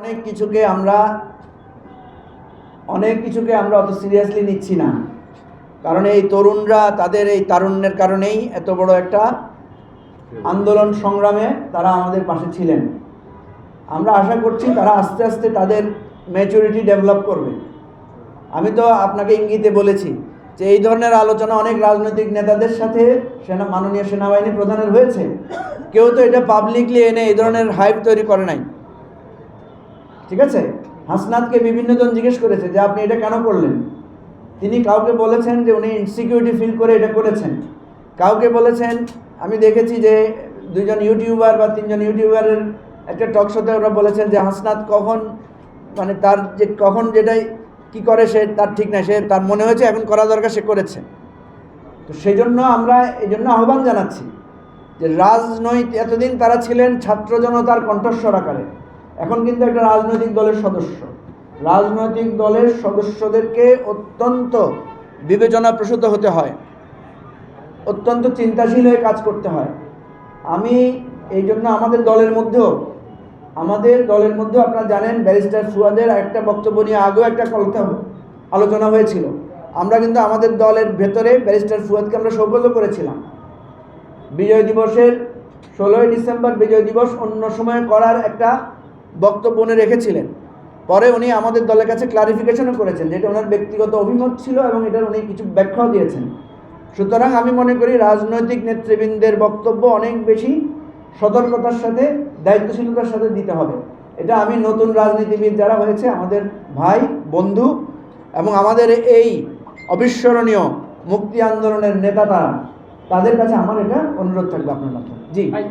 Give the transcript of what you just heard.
অনেক কিছুকে আমরা, অনেক কিছুকে আমরা অত সিরিয়াসলি নিচ্ছি না। কারণ এই তরুণরা তাদের এই তারুণ্যের কারণেই এত বড় একটা আন্দোলন সংগ্রামে তারা আমাদের পাশে ছিলেন। আমরা আশা করছি তারা আস্তে আস্তে তাদের ম্যাচুরিটি ডেভেলপ করবে। আমি তো আপনাকে ইঙ্গিতে বলেছি যে এই ধরনের আলোচনা অনেক রাজনৈতিক নেতাদের সাথে সেনা, মাননীয় সেনাবাহিনী প্রধানের হয়েছে। কেউ তো এটা পাবলিকলি এনে এই ধরনের হাইপ তৈরি করে নাই। ঠিক আছে? হাসনাতকে বিভিন্ন জন জিজ্ঞেস করেছে যে আপনি এটা কেন করলেন? তিনি কাউকে বলেছেন যে উনি ইনসিকিউরিটি ফিল করে এটা করেছেন। কাউকে বলেছেন, আমি দেখেছি যে দুজন ইউটিউবার বা তিনজন ইউটিউবারের একটা টক শোতে ওরা বলেছেন যে হাসনাত কখন মানে তার যে কখন যেটাই কি করে সে তার ঠিক নাই, সে তার মনে হয়েছে এখন করা দরকার সে করেছে। তো সেই জন্য আমরা এই জন্য আহ্বান জানাচ্ছি যে রাজনৈতিক, এতদিন তারা ছিলেন ছাত্র জনতার কণ্ঠস্বর আকারে। এখন কিন্তু একটা রাজনৈতিক দলের সদস্য। রাজনৈতিক দলের সদস্যদেরকে অত্যন্ত বিবেচনা প্রসূত হতে হয়। অত্যন্ত চিন্তাশীল হয়ে কাজ করতে হয়। আমি এই জন্য আমাদের দলের মধ্যেও, আমাদের দলের মধ্যেও আপনারা জানেন, ব্যারিস্টার ফুয়াদের একটা বক্তব্য নিয়ে আগেও একটা কথা আলোচনা হয়েছিল। আমরা কিন্তু আমাদের দলের ভেতরে ব্যারিস্টার ফুয়াদকে আমরা সৌকল্য করেছিলাম। বিজয় দিবসের ষোলোই ডিসেম্বর বিজয় দিবস অন্য সময় করার একটা বক্তব্য উনি রেখেছিলেন। পরে উনি আমাদের দলের কাছে ক্লারিফিকেশনও করেছেন যেটা ওনার ব্যক্তিগত অভিমত ছিল এবং এটার উনি কিছু ব্যাখ্যাও দিয়েছেন। সুতরাং আমি মনে করি রাজনৈতিক নেতৃবৃন্দের বক্তব্য অনেক বেশি সতর্কতার সাথে, দায়িত্বশীলতার সাথে দিতে হবে। এটা আমি নতুন রাজনীতিবিদ যারা হয়েছে, আমাদের ভাই, বন্ধু এবং আমাদের এই অবিস্মরণীয় মুক্তি আন্দোলনের নেতা তারা, তাদের কাছে আমার এটা অনুরোধ থাকবে আপনার মাধ্যমে। জি।